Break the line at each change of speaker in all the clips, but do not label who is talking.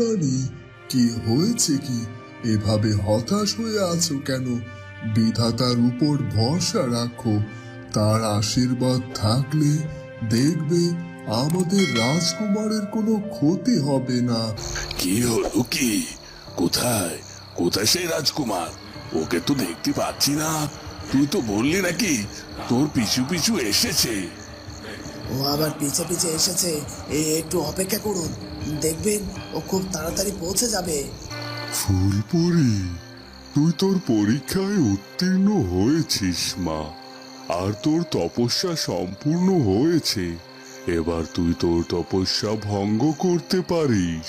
রানী কি হয়েছে কি? এভাবে হতাশ হয়ে আছো কেন? বিধাতার উপর ভরসা রাখো। তার আশীর্বাদ থাকলে দেখবে আমাদের রাজকুমারের কোনো ক্ষতি হবে না।
কি হলো কি? কোথায়? কোথায় সেই রাজকুমার? ওকে তো দেখতে পাচ্ছি না। তুই তো বললি নাকি তোর পিছু পিছু এসেছে।
ও আবার পিছে পিছে এসেছে। এই একটু অপেক্ষা করুন। দেখবেন ও খুব তাড়াতাড়ি পৌঁছে যাবে।
ফুলপুরি তুই তোর পরীক্ষায় উত্তীর্ণ হয়েছিস মা। আর তোর তপস্যা সম্পূর্ণ হয়েছে। এবার তুই তোর তপস্যা ভঙ্গ করতে পারিস।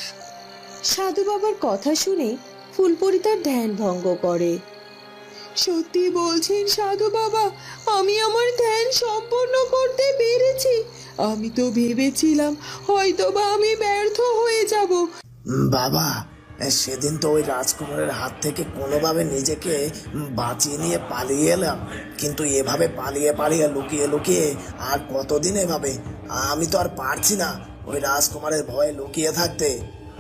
সাধু বাবার কথা শুনে ফুলপরি তার ধ্যান ভঙ্গ করে। সত্যি বলছেন সাধু বাবা আমি আমার ধ্যান সম্পূর্ণ করতে পেরেছি। আমি তো ভেবেছিলাম হয়তো বা আমি ব্যর্থ হয়ে যাব।
বাবা সেদিন তো ওই রাজকুমারের হাত থেকে কোনোভাবে নিজেকে বাঁচিয়ে নিয়ে পালিয়ে এলাম। কিন্তু এভাবে পালিয়ে পালিয়ে লুকিয়ে লুকিয়ে আর কতদিন এভাবে? আমি তো আর পারছি না ওই রাজকুমারের ভয়ে লুকিয়ে থাকতে।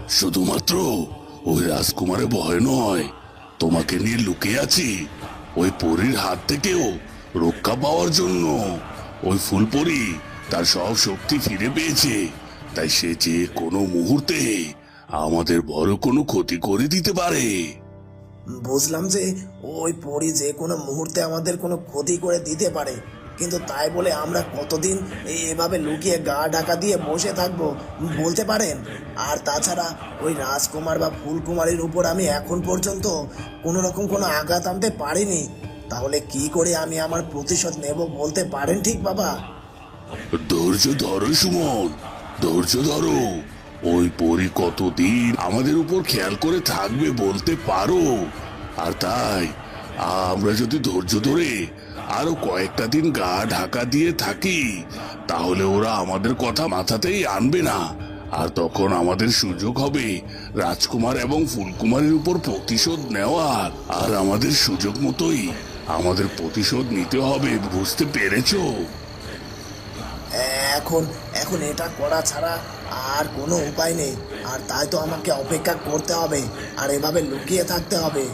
শুধুমাত্র ওই রাজকুমারের ভয় নয় তোমাকে নিয়ে লুকিয়ে আছি ওই পরীর হাত থেকেও রক্ষা পাওয়ার জন্য। ওই ফুলপরি তার সব শক্তি ফিরে পেয়েছে। তাই সে যে কোনো মুহূর্তে আমাদের বড় কোনো ক্ষতি করে দিতে পারে।
বুঝলাম যে ওই পরি যে কোনো মুহূর্তে আমাদের কোনো ক্ষতি করে দিতে পারে। কিন্তু তাই বলে আমরা কতদিন এভাবে লুকিয়ে গা ঢাকা দিয়ে বসে থাকব, বলতে পারেন? আর তাছাড়া ওই রাজকুমার বা ফুলকুমারীর উপর আমি এখন পর্যন্ত কোনো রকম কোনো আঘাত আনতে পারিনি। তাহলে কি করে আমি আমার প্রতিশোধ নেব বলতে পারেন ঠিক বাবা?
ধৈর্য ধরো, সুমন। ধৈর্য ধরো। ওই পরি কতদিন আমাদের উপর খেয়াল করে থাকবে বলতে পারো। আর তাই, আমরা যদি ধৈর্য ধরে আরও কয়েকটা দিন গা ঢাকা দিয়ে থাকি, তাহলে ওরা আমাদের কথা মাথাতেই আনবে না। আর তখন আমাদের সুযোগ হবে রাজকুমার এবং ফুলকুমারের উপর প্রতিশোধ নেওয়ার। আর আমাদের সুযোগ মতোই আমাদের প্রতিশোধ নিতে হবে, বুঝতে পেরেছ?
এখন এখন এটা করা ছাড়া আর কোনো উপায় নেই। আর তাই তো আমাকে অপেক্ষা করতে হবে, আর এভাবে লুকিয়ে থাকতে হবে।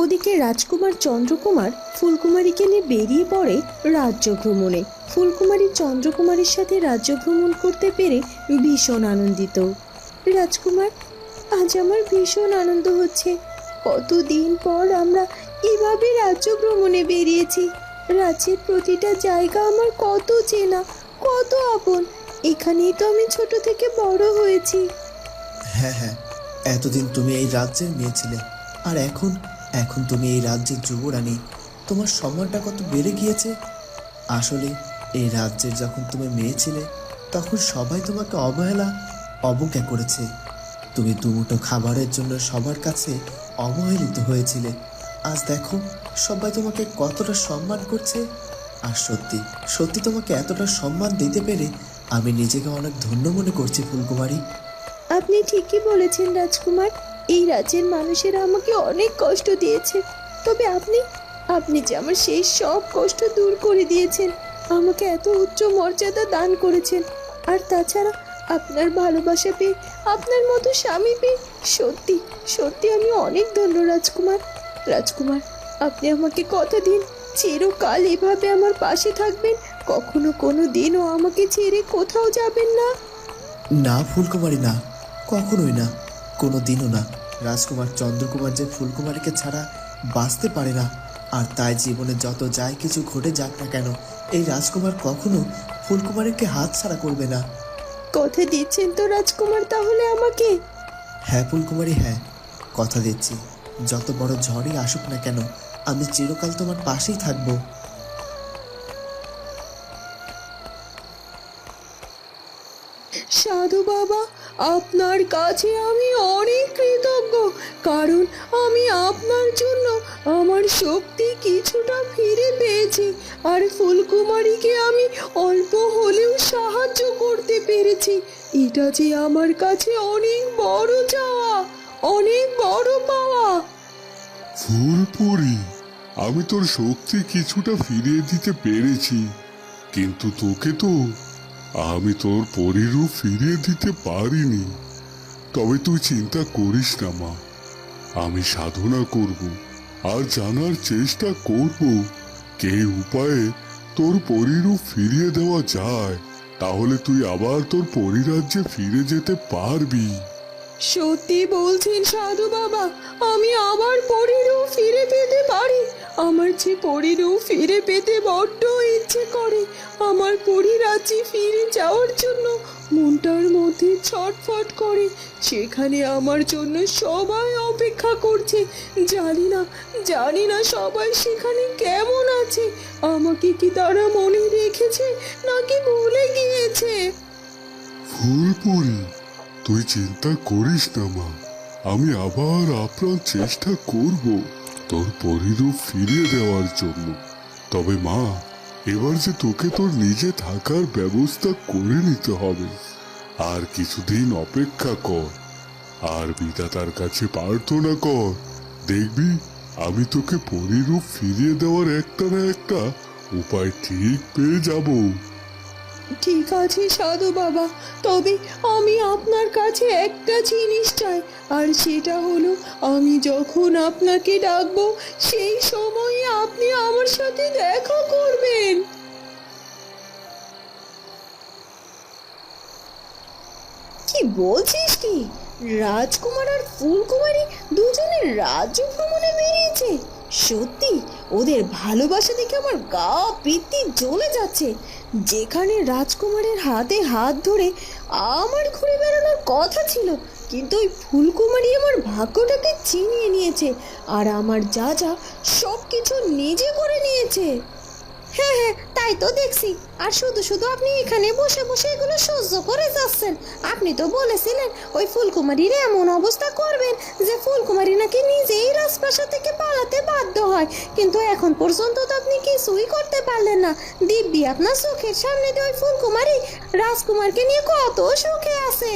ওদিকে রাজকুমার চন্দ্রকুমার ফুলকুমারীকে নিয়ে বেরিয়ে পড়ে রাজ্য ভ্রমণে। ফুলকুমারী চন্দ্রকুমারীর সাথে রাজ্য ভ্রমণ করতে পেরে ভীষণ আনন্দিত। রাজকুমার, আজ আমার ভীষণ আনন্দ হচ্ছে। কতদিন পর আমরা এভাবে রাজ্য ভ্রমণে বেরিয়েছি। রাজ্যের প্রতিটা জায়গা আমার কত চেনা, কত আপন। এখানেই তো আমি ছোট থেকে বড় হয়েছি।
হ্যাঁ হ্যাঁ এতদিন তুমি এই রাজ্যের মেয়ে ছিলে। আর এখন এখন তুমি এই রাজ্যের যুবরানী। তোমার সময়টা কত বেড়ে গিয়েছে। আসলে এই রাজ্যের যখন তুমি মেয়ে ছিলে, তখন সবাই তোমাকে অবহেলা, অবজ্ঞা করেছে। তুমি দুমুটো খাবারের জন্য সবার কাছে অবহেলিত হয়েছিলে। আজ দেখো, সবাই তোমাকে কতটা সম্মান করছে। আর সত্যি সত্যি তোমাকে এতটা সম্মান দিতে পেরে আমি নিজেকে অনেক ধন্য মনে করছি ফুলকুমারী।
আপনি ঠিকই বলেছেন, রাজকুমার। এই রাজ্যের মানুষেরা আমাকে অনেক কষ্ট দিয়েছে। তবে আপনি আপনি যে আমার সেই সব কষ্ট দূর করে দিয়েছেন, আমাকে এত উচ্চ মর্যাদা দান করেছেন। আর তাছাড়া আপনার ভালোবাসা পেয়ে, আপনার মতো স্বামী পেয়ে, সত্যি সত্যি আমি অনেক ধন্য, রাজকুমার। রাজকুমার আপনি আমাকে কথা দিন চিরকাল এভাবে আমার পাশে থাকবেন? কখনো কোনো দিনও আমাকে ছেড়ে কোথাও যাবেন না।
না ফুলকুমারী না। কখনোই না। কোনো দিনও না। রাজকুমার চন্দ্রকুমার যে ফুলকুমারীকে ছাড়া বাঁচতে পারে না আর তাই জীবনে যত যাই কিছু ঘটে যাক না কেন এই রাজকুমার কখনো ফুলকুমারীকে হাত ছাড়া করবে না।
কথা দিচ্ছেন তো রাজকুমার তাহলে আমাকে?
হ্যাঁ ফুলকুমারী হ্যাঁ। কথা দিচ্ছি। যত বড় ঝড়ই আসুক না কেন, আমি চিরকাল তোমার পাশেই থাকব।
সাধু বাবা, আপনার কাছে আমি অনেক কৃতজ্ঞ, কারণ আমি আপনার জন্য আমার শক্তি কিছুটা ফিরে পেয়েছি, আর ফুলকুমারীকে আমি অল্প হলেও সাহায্য করতে পেরেছি। এটা যে আমার কাছে অনেক বড় চাওয়া। অনেক বড়
ফুলপুরি আমি তোর শক্তি কিছুটা ফিরিয়ে দিতে পেরেছি। কিন্তু তোকে তো আমি তোর পরিরূপ ফিরিয়ে দিতে পারিনি। তবে তুই চিন্তা করিস না, মা। আমি সাধনা করব আর জানার চেষ্টা করব কে উপায়ে তোর পরিরূপ ফিরিয়ে দেওয়া যায়। তাহলে তুই আবার তোর পরিরাজ্যে ফিরে যেতে পারবি।
সত্যি বলছেন সাধু বাবা, আমি আবার পরিরূপ ফিরে পেতে পারি। আমার যে পরিরূপ ফিরে পেতে বড্ড ইচ্ছে করে। আমার পরিরাজ্যে ফিরে যাওয়ার জন্য মনটার মধ্যে ছটফট করে। সেখানে আমার জন্য সবাই অপেক্ষা করছে। জানি না জানি না সবাই সেখানে কেমন আছে। আমাকে কি তারা মনে রেখেছে নাকি ভুলে গিয়েছে?
ফুলপুরি তুই চিন্তা করিস না, মা। আমি আবার আপ্রাণ চেষ্টা করব তোর পরিরূপ ফিরিয়ে দেওয়ার জন্য। তবে, মা, এবার যে তোকে তোর নিজে থাকার ব্যবস্থা করে নিতে হবে, আর কিছুদিন অপেক্ষা কর। আর বিধাতার কাছে প্রার্থনা কর, দেখবি আমি তোকে পরিরূপ ফিরিয়ে দেওয়ার একটা না একটা উপায় ঠিক পেয়ে যাব।
ঠিক আছে, সাধু বাবা। তবে আমি আপনার কাছে একটা জিনিস চাই, আর সেটা হলো আমি যখন আপনাকে ডাকবো, সেই সময়ে আপনি আমার সাথে দেখা করবেন। কি বলছিস কি? রাজকুমার আর ফুলকুমারী দুজনে রাজ্য ভ্রমণে বেরিয়েছে। সত্যি, ওদের ভালোবাসা দেখে আমার গা পিত্তি জ্বলে যাচ্ছে। যেখানে রাজকুমারের হাতে হাত ধরে আমার ঘুরে বেড়ানোর কথা ছিল, কিন্তু ওই ফুলকুমারী আমার ভাগ্যটাকে চিনিয়ে নিয়েছে আর আমার যা যা সব কিছু নিজে করে নিয়েছে। হ্যাঁ হ্যাঁ তাই তো দেখছি। আর শুধু শুধু আপনি এখানে বসে বসে এগুলো সহ্য করে যাচ্ছেন। আপনি তো বলেছিলেন, ওই ফুলকুমারীর এমন অবস্থা করবেন যে ফুলকুমারী নাকি নিজেই রাজপ্রাসাদ থেকে পালাতে বাধ্য হয়। কিন্তু এখন পর্যন্ত তো আপনি কিছুই করতে পারলেন না। দিব্যি আপনার চোখের সামনে দিয়ে ওই ফুলকুমারী রাজকুমারকে নিয়ে কত সুখে আছে।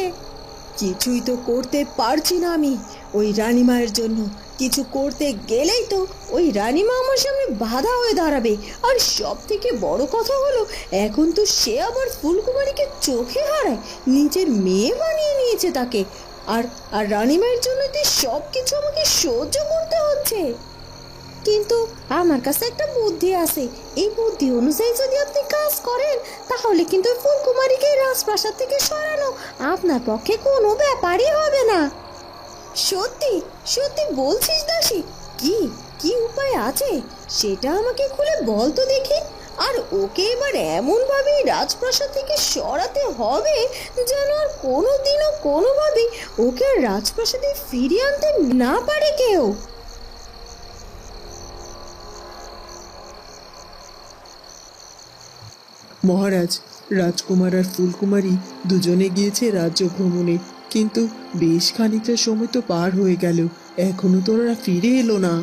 কিছুই তো করতে পারছি না আমি। ওই রানীমায়ের জন্য কিছু করতে গেলেই তো ওই রানীমা আমার সামনে বাধা হয়ে দাঁড়াবে। আর সব থেকে বড় কথা হলো, এখন তো সে আবার ফুলকুমারীকে চোখে হারায়, নিজের মেয়ে বানিয়ে নিয়েছে তাকে। আর আর রানীমায়ের জন্য তো সব কিছু আমাকে সহ্য করতে হচ্ছে। কিন্তু আমার কাছে একটা বুদ্ধি আছে। এই বুদ্ধি অনুযায়ী যদি আপনি কাজ করেন, তাহলে কিন্তু ওই ফুলকুমারীকে রাজপ্রাসাদ থেকে সরানো আপনার পক্ষে কোনো ব্যাপারই হবে না। সত্যি সত্যি বলছিস দাসী? কি কি উপায় আছে? সেটা আমাকে খুলে বল তো দেখি। আর ওকে এবার এমন ভাবে রাজপ্রাসাদ থেকে সরাতে হবে যেন আর কোনোদিনও কোনোভাবেই ওকে রাজপ্রাসাদে ফিরিয়ে আনতে না পারে কেউ।
মহারাজ, রাজকুমার আর ফুলকুমারী দুজনে গিয়েছে রাজ্য ভ্রমণে। কিন্তু বেশ খানিকটা সময় তো পার হয়ে গেল। এখনও তো ওরা ফিরে এলো না।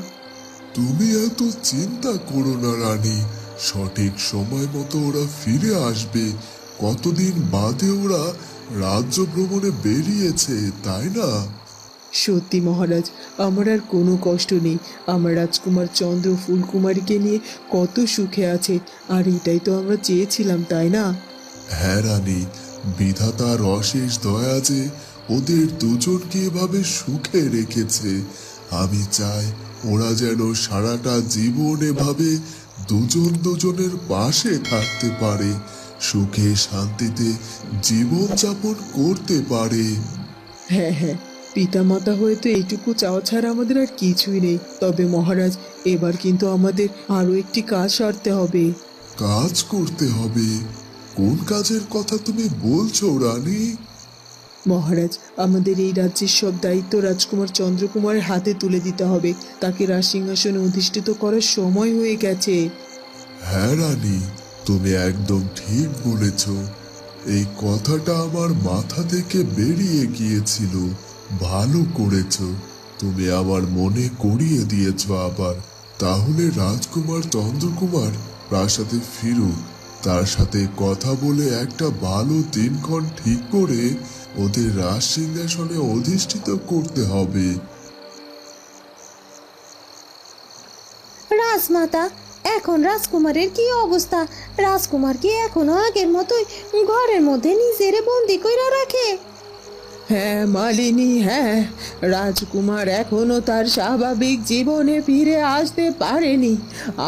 তুমি এত চিন্তা করো না, রানী। সঠিক সময় মতো ওরা ফিরে আসবে। কতদিন বাদে ওরা রাজ্য ভ্রমণে বেরিয়েছে, তাই না?
সত্যি মহারাজ আমার আর কোনো কষ্ট নেই। আমার রাজকুমার চন্দ্র ফুলকুমারীকে নিয়ে কত সুখে আছে আর এটাই তো আমরা চেয়েছিলাম তাই না?
হ্যাঁ রানী বিধাতার অশেষ দয়া যে ওদের দুজনকে এভাবে সুখে রেখেছে। আমি চাই ওরা যেন সারাটা জীবন এভাবে দুজন দুজনের পাশে থাকতে পারে সুখে শান্তিতে জীবন যাপন করতে পারে।
হ্যাঁ হ্যাঁ পিতামাতা হয়ে তো এইটুকু চাওয়া ছাড়া আমাদের আর কিছুই নেই। তবে মহারাজ এবার কিন্তু আমাদের আরও একটি কাজ সারতে হবে।
কাজ করতে হবে? কোন কাজের কথা তুমি বলছো রানী?
মহারাজ আমাদের এই রাজ্যের সব দায়িত্ব রাজকুমার চন্দ্রকুমারের হাতে তুলে দিতে হবে। তাকে রাজসিংহাসনে অধিষ্ঠিত করার সময় হয়ে গেছে।
হ্যাঁ রানী তুমি একদম ঠিক বলেছ। এই কথাটা আমার মাথা থেকে বেরিয়ে গিয়েছিল। ভালো করেছ। তুমি আমার মনে করিয়ে দিয়েছ আবার। তাহলে রাজকুমার চন্দ্রকুমার প্রাসাদে ফিরুক। তার সাথে কথা বলে একটা ভালো দিনক্ষণ ঠিক করে ওদের রাজ সিংহাসনে অধিষ্ঠিত করতে হবে।
রাজমাতা, এখন রাজকুমারের কি অবস্থা? রাজকুমার কি এখনও আগের মতোই ঘরের মধ্যে নিজেরে বন্দি কইরা রাখে।
হ্যাঁ মালিনী হ্যাঁ। রাজকুমার এখনও তার স্বাভাবিক জীবনে ফিরে আসতে পারেনি।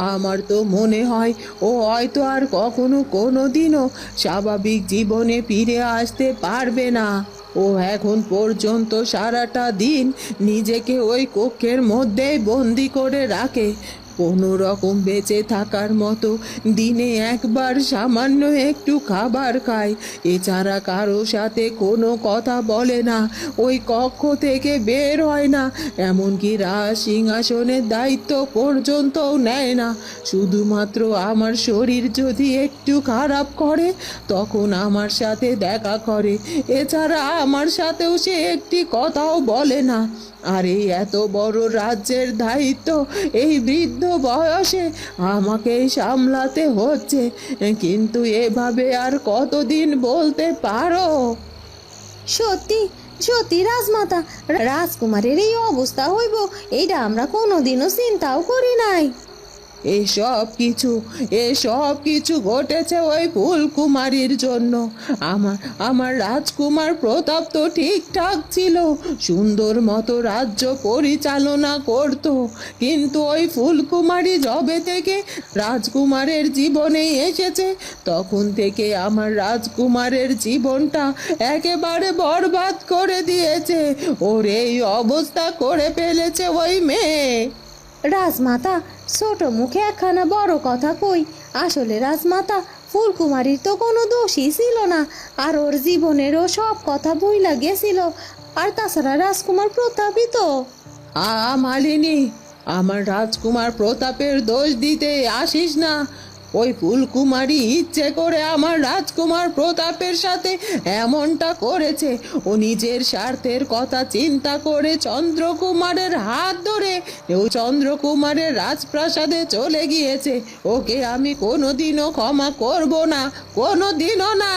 আমার তো মনে হয় ও হয়তো আর কখনো কোনো দিনও স্বাভাবিক জীবনে ফিরে আসতে পারবে না। ও এখন পর্যন্ত সারাটা দিন নিজেকে ওই কক্ষের মধ্যেই বন্দি করে রাখে। কোনো রকম বেঁচে থাকার মতো দিনে একবার সামান্য একটু খাবার খায় এছাড়া কারও সাথে কোনো কথা বলে না, ওই কক্ষ থেকে বের হয় না। এমনকি রাজ সিংহাসনের দায়িত্ব পর্যন্তও নেয় না। শুধুমাত্র আমার শরীর যদি একটু খারাপ করে, তখন আমার সাথে দেখা করে। এছাড়া আমার সাথেও সে একটি কথাও বলে না। আর এই এত বড় রাজ্যের দায়িত্ব এই বৃদ্ধ বয়সে আমাকেই সামলাতে হচ্ছে, কিন্তু এভাবে আর কতদিন বলতে পারো?
সত্যি সত্যি রাজমাতা, রাজকুমারের এই অবস্থা হইব এইটা আমরা কোনোদিনও চিন্তাও করি নাই।
এসব কিছু এসব কিছু ঘটেছে ওই ফুলকুমারীর জন্য। আমার আমার রাজকুমার প্রতাপ তো ঠিকঠাক ছিল, সুন্দর মতো রাজ্য পরিচালনা করত। কিন্তু ওই ফুলকুমারী জবে থেকে রাজকুমারের জীবনে এসেছে, তখন থেকে আমার রাজকুমারের জীবনটা একেবারে বরবাদ করে দিয়েছে। ওর এই অবস্থা করে ফেলেছে ওই মেয়ে।
রাজমাতা ছোট মুখে একখানা বড় কথা কই। আসলে রাজমাতা, ফুলকুমারীর তো কোনো দোষই ছিল না। আর ওর জীবনেরও সব কথা বইলা গেছিল। আর তাছাড়া রাজকুমার প্রতাপই তো।
আ, মালিনী, আমার রাজকুমার প্রতাপের দোষ দিতে আসিস না। ওই ফুলকুমারী ইচ্ছে করে আমার রাজকুমার প্রতাপের সাথে এমনটা করেছে। ও নিজের স্বার্থের কথা চিন্তা করে চন্দ্রকুমারের হাত ধরে ও চন্দ্রকুমারের রাজপ্রাসাদে চলে গিয়েছে। ওকে আমি কোনোদিনও ক্ষমা করব না, কোনোদিনও না।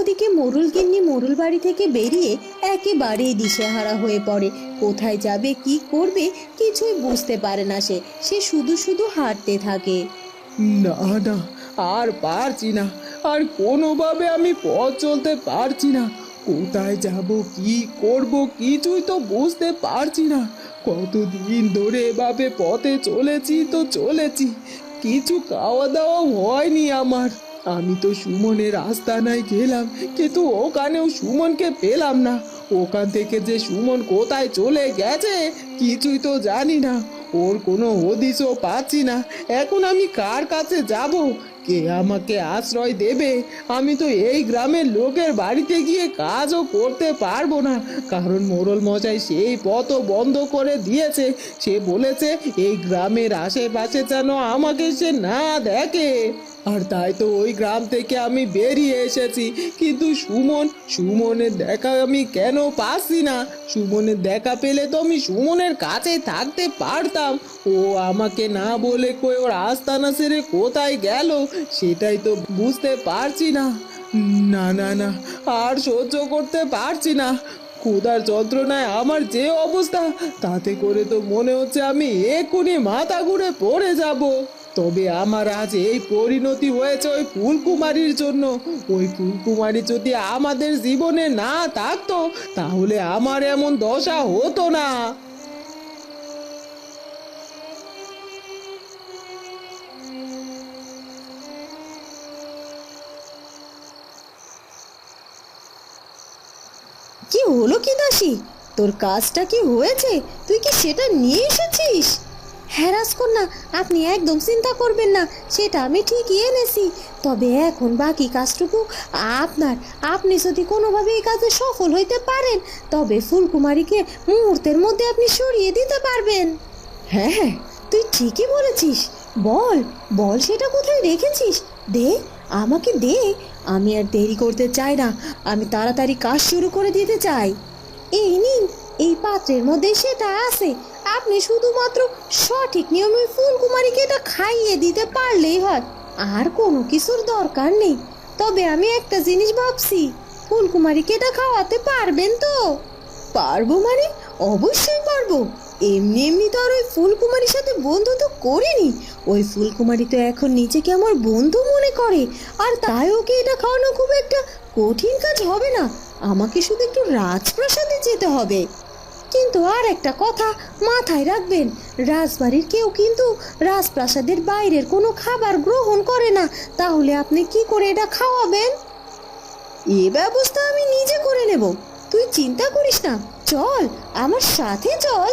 ওদিকে মোরুল গিন্নি মোরুল বাড়ি থেকে বেরিয়ে একেবারেই দিশেহারা হয়ে পড়ে। কোথায় যাবে, কি করবে, কিছুই বুঝতে পারে না সে। সে শুধু শুধু হাঁটতে থাকে।
না না, আর পারছি না। আর কোনোভাবে আমি পথ চলতে পারছি না। কোথায় যাব, কি করব, কিছুই তো বুঝতে পারছি না। কতদিন ধরে এভাবে পথে চলেছি তো চলেছি। কিছু খাওয়া দাওয়া হয়নি আমার। আমি তো সুমনের আস্তানায় গেলাম, কিন্তু ওখানেও সুমনকে পেলাম না। ওখান থেকে যে সুমন কোথায় চলে গেছে, কিছুই তো জানি না। ওর কোনো হদিসও পাচ্ছি না। এখন আমি কার কাছে যাব? কে আমাকে আশ্রয় দেবে? আমি তো এই গ্রামের লোকের বাড়িতে গিয়ে কাজও করতে পারব না। কারণ মোরল মশাই সেই পথও বন্ধ করে দিয়েছে। সে বলেছে, এই গ্রামের আশেপাশে যেন আমাকে সে না দেখে। আর তাই তো ওই গ্রাম থেকে আমি বেরিয়ে এসেছি। কিন্তু সুমন, সুমনের দেখা আমি কেন পাচ্ছি না? সুমনের দেখা পেলে তো আমি সুমনের কাছে থাকতে পারতাম। ও আমাকে না বলে কই ওর আস্তানা সেরে কোথায় গেল, সেটাই তো বুঝতে পারছি না। না না না, আর সহ্য করতে পারছি না। ক্ষুধার যন্ত্রণায় আমার যে অবস্থা, তাতে করে তো মনে হচ্ছে আমি এক্ষুনি মাথা ঘুরে পড়ে যাব। তবে আমার আজ এই পরিণতি হয়েছে ওই ফুলকুমারীর জন্য। ওই ফুলকুমারী যদি আমাদের জীবনে না থাকতো, তাহলে আমার এমন দশা হতো না।
কি হলো কি দাসী? তোর কাজটা কি হয়েছে? তুই কি সেটা নিয়ে এসেছিস? হ্যাঁ রাজকন্যা আপনি একদম চিন্তা করবেন না সেটা আমি ঠিকই এনেছি। তবে এখন বাকি কাজটুকু আপনার। আপনি যদি কোনোভাবে এই কাজে সফল হইতে পারেন তবে ফুলকুমারীকে মুহূর্তের মধ্যে আপনি সরিয়ে দিতে পারবেন। হ্যাঁ হ্যাঁ তুই ঠিকই বলেছিস। বল বল সেটা কোথায় রেখেছিস? দে আমাকে দে। আমি আর দেরি করতে চাই না। আমি তাড়াতাড়ি কাজ শুরু করে দিতে চাই। এই নিন এই পাত্রের মধ্যে সেটা আছে। আপনি শুধুমাত্র সঠিক নিয়মে ফুলকুমারীকে এটা খাইয়ে দিতে পারলেই হয়। আর কোনো কিছুর দরকার নেই। তবে আমি একটা জিনিস ভাবছি, ফুলকুমারীকে এটা খাওয়াতে পারবেন তো? পারব মানে অবশ্যই পারব। এমনি এমনি তো আর ওই ফুলকুমারীর সাথে বন্ধুত্ব করিনি। ওই ফুলকুমারী তো এখন নিজেকে আমার বন্ধু মনে করে। আর তাই ওকে এটা খাওয়ানো খুব একটা কঠিন কাজ হবে না। আমাকে শুধু একটু রাজপ্রাসাদে যেতে হবে। কিন্তু আর একটা কথা মাথায় রাখবেন রাজবাড়ির কেউ কিন্তু রাজপ্রাসাদের বাইরের কোনো খাবার গ্রহণ করে না তাহলে আপনি কি করে এটা খাওয়াবেন? এ ব্যবস্থা আমি নিজে করে নেব তুই চিন্তা করিস না চল আমার সাথে চল।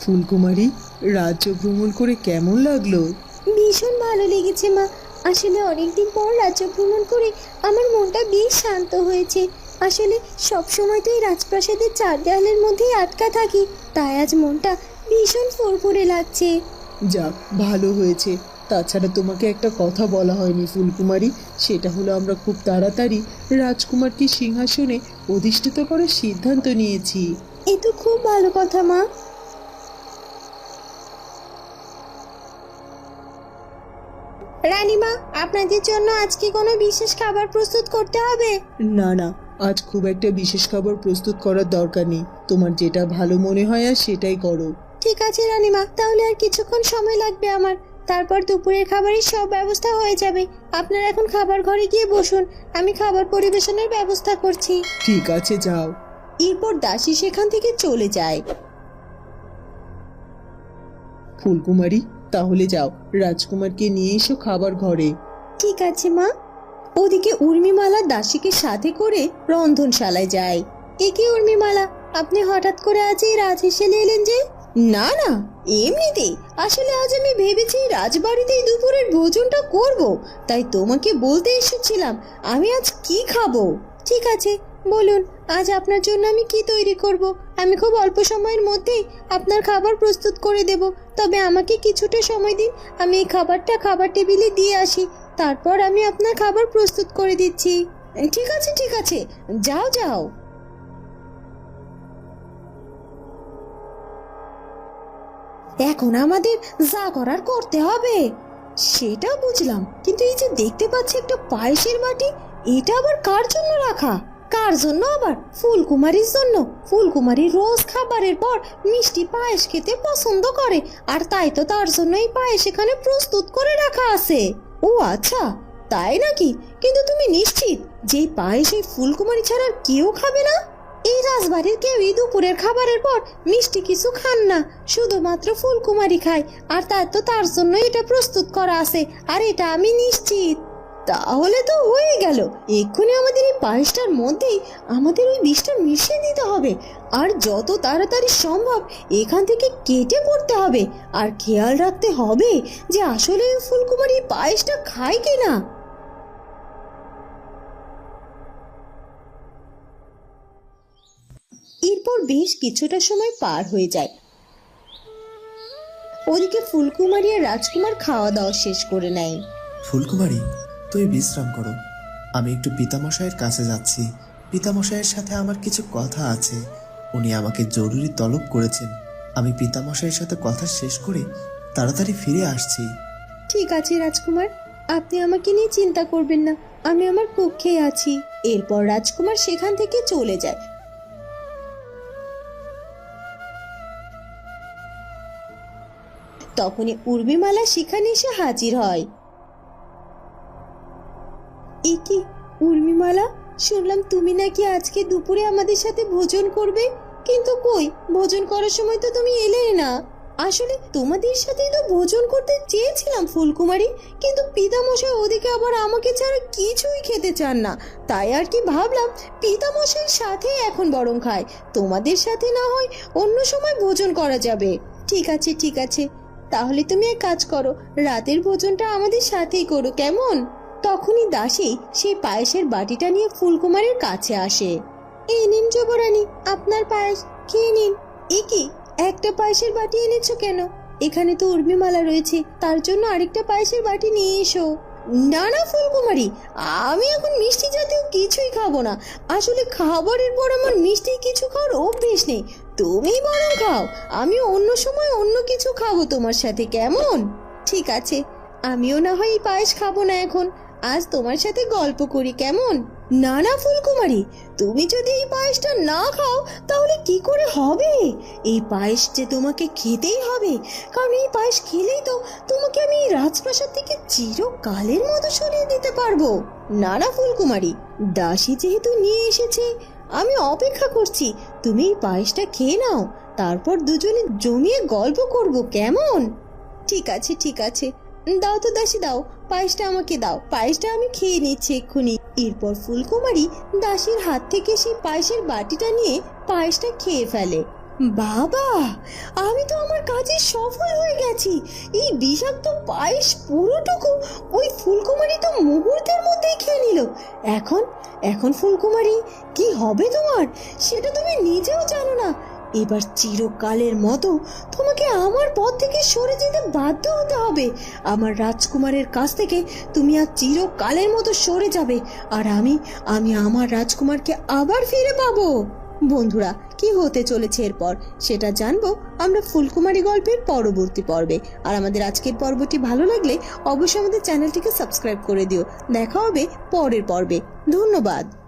ফুলকুমারী রাজ্য ভ্রমণ করে কেমন লাগল?
ভীষণ ভালো লেগেছে মা আসলে অনেকদিন পর রাজ্য ভ্রমণ করে আমার মনটা বেশ শান্ত হয়েছে। আসলে সব সময় তো এই রাজপ্রাসাদের চার দেওয়ালের মধ্যেই আটকা থাকি তাই আজ মনটা ভীষণ ফুরফুরে লাগছে।
যাক ভালো হয়েছে। তাছাড়া তোমাকে একটা কথা বলা হয়নি ফুলকুমারী। সেটা হলো আমরা খুব তাড়াতাড়ি রাজকুমারকে সিংহাসনে অধিষ্ঠিত করার সিদ্ধান্ত নিয়েছি।
এ তো খুব ভালো কথা মা। রানীমা আপনাদের জন্য আজকে কোনো বিশেষ খাবার প্রস্তুত করতে হবে?
না না আজ খুব একটা বিশেষ খাবার প্রস্তুত করার দরকার নেই। তোমার যেটা ভালো মনে হয় আর সেটাই করো।
ঠিক আছে রানীমা। তাহলে আর কিছুক্ষণ সময় লাগবে আমার। তারপর দুপুরের খাবারের সব ব্যবস্থা হয়ে যাবে। আপনারা এখন খাবার ঘরে গিয়ে বসুন। আমি খাবার পরিবেশনের ব্যবস্থা করছি।
ঠিক আছে যাও।
এরপর দাসী সেখান থেকে চলে যায়।
ফুলকুমারী তাহলে যাও। রাজকুমারকে নিয়ে এসো খাবার ঘরে।
ঠিক আছে মা। ওদিকে উর্মিমালা দাসীকে সাথে করে রন্ধনশালায় যায়। এ কি উর্মিমালা? আপনি হঠাৎ করে আজ এই রাজহেসেলে এলেন যে? না না, এমনিতেই। আসলে আজ আমি ভেবেছি রাজবাড়িতেই দুপুরের ভোজনটা করব, তাই তোমাকে বলতে এসেছিলাম, আমি আজ কি খাব? ঠিক আছে, বলুন, আজ আপনার জন্য আমি কি তৈরি করব? আমি খুব অল্প সময়ের মধ্যেই আপনার খাবার প্রস্তুত করে দেব, তবে আমাকে কিছুটা সময় দিন, আমি এই খাবারটা খাবার টেবিলে দিয়ে আসি। তারপর আমি আপনার খাবার প্রস্তুত করে দিচ্ছি। ঠিক আছে ঠিক আছে। যাও যাও। এখন আমাদের যা করার করতে হবে সেটা বুঝলাম। কিন্তু এই যে দেখতে পাচ্ছি একটা পায়েসের বাটি এটা আবার কার জন্য রাখা? কার জন্য আবার? ফুলকুমারীর জন্য। ফুলকুমারী রোজ খাবারের পর মিষ্টি পায়েস খেতে পছন্দ করে, আর তাই তো তার জন্য এই পায়েস এখানে প্রস্তুত করে রাখা আছে। ও আচ্ছা তাই নাকি? কিন্তু তুমি নিশ্চিত যে পায়ে সেই ফুলকুমারি ছাড়া কেউ খাবে না? এই রাজবাড়ির কেউই দুপুরের খাবারের পর মিষ্টি কিছু খান না, শুধুমাত্র ফুলকুমারি খায়। আর তার তো তার জন্য এটা প্রস্তুত করা আছে, আর এটা আমি নিশ্চিত। তাহলে তো হয়ে গেল। এক্ষুনি আমাদের এই পায়েসটার মধ্যেই আমাদের ওই বিষটা মিশিয়ে দিতে হবে। আর যত তাড়াতাড়ি সম্ভব এখান থেকে কেটে পড়তে হবে। আর খেয়াল রাখতে হবে যে আসলে ফুলকুমারী পায়েসটা খায় কি না এরপর বেশ কিছুটা সময় পার হয়ে যায়। ওদিকে ফুলকুমারী আর রাজকুমার খাওয়া দাওয়া শেষ করে নেয়।
ফুলকুমারী তুমি বিশ্রাম করো। আমি একটু পিতামশাইয়ের কাছে যাচ্ছি। পিতামশাইয়ের সাথে আমার কিছু কথা আছে। উনি আমাকে জরুরি তলব করেছেন। আমি পিতামশাইয়ের সাথে কথা শেষ করে তাড়াতাড়ি ফিরে আসছি।
ঠিক আছে, রাজকুমার। আপনি আমাকে নিয়ে চিন্তা করবেন না। আমি আমার কক্ষে আছি। এরপর রাজকুমার সেখান থেকে চলে যায়। তখনই উর্মিমালা সেখানে এসে হাজির হয়। এ কি উর্মিমালা, শুনলাম তুমি নাকি আজকে দুপুরে আমাদের সাথে ভোজন করবে। কিন্তু কই, ভোজন করার সময় তো তুমি এলে না। আসলে তোমাদের সাথেই তো ভোজন করতে চেয়েছিলাম ফুলকুমারী, কিন্তু পিতামশাই ওদিকে আবার আমাকে ছাড়া কিছুই খেতে চান না। তাই আর কি ভাবলাম, পিতামশাইয়ের সাথে এখন বরং খায় তোমাদের সাথে না হয় অন্য সময় ভোজন করা যাবে। ঠিক আছে ঠিক আছে। তাহলে তুমি এক কাজ করো, রাতের ভোজনটা আমাদের সাথেই করো, কেমন? তখনই দাসী সেই পায়েসের বাটিটা নিয়ে ফুলকুমারের কাছে আসে। এই নিন যুবরানী, আপনার পায়েস, খেয়ে নিন। এ কি, একটা পায়েসের বাটি এনেছো কেন? এখানে তো উর্মিমালা রয়েছে, তার জন্য আরেকটা পায়েসের বাটি নিয়ে এসো। না না, ফুলকুমারী, আমি এখন মিষ্টি জাতীয় কিছুই খাব না। আসলে খাবারের পর আমার মিষ্টি কিছু খাওয়ার অভ্যেস নেই। তুমি বরং খাও আমি অন্য সময় অন্য কিছু খাব তোমার সাথে, কেমন? ঠিক আছে, আমিও না হয় এই পায়েস খাব না এখন। আজ তোমার সাথে গল্প করি, কেমন? না না, ফুলকুমারী, তুমি যদি এই পায়েসটা না খাও, তাহলে কি করে হবে? এই পায়েস যে তোমাকে খেতেই হবে, কারণ এই পায়েস খেলেই তো তোমাকে আমি এই রাজপ্রাসাদ থেকে চিরকালের মতো সরিয়ে দিতে পারব। না না, ফুলকুমারী, দাসী যেহেতু নিয়ে এসেছে, আমি অপেক্ষা করছি, তুমি এই পায়েসটা খেয়ে নাও, তারপর দুজনে জমিয়ে গল্প করব, কেমন? ঠিক আছে ঠিক আছে, দাও তো দাসী, দাও। পায়েসটা আমাকে দাও, পায়েসটা আমি খেয়ে নিচ্ছি এক্ষুনি। এরপর ফুলকুমারী দাসীর হাত থেকে সেই পায়েসের বাটিটা নিয়ে পায়েসটা খেয়ে ফেলে। বাবা, আমি তো আমার কাজে সফল হয়ে গেছি। এই বিষাক্ত পায়েস পুরোটুকু ওই ফুলকুমারী তো মুহূর্তের মধ্যেই খেয়ে নিল। এখন এখন ফুলকুমারী, কি হবে তোমার? সেটা তুমি নিজেও জানো না। এবার চিরকালের মতো তোমাকে আমার পথ থেকে সরে যেতে বাধ্য হতে হবে। আমার রাজকুমারের কাছ থেকে তুমি আর চিরকালের মতো সরে যাবে আর আমি আমি আমার রাজকুমারকে আবার ফিরে পাবো। বন্ধুরা, কি হতে চলেছে এরপর? সেটা জানব আমরা ফুলকুমারী গল্পের পরবর্তী পর্বে। আর আমাদের আজকের পর্বটি ভালো লাগলে অবশ্যই আমাদের চ্যানেলটিকে সাবস্ক্রাইব করে দিও। দেখা হবে পরের পর্বে। ধন্যবাদ।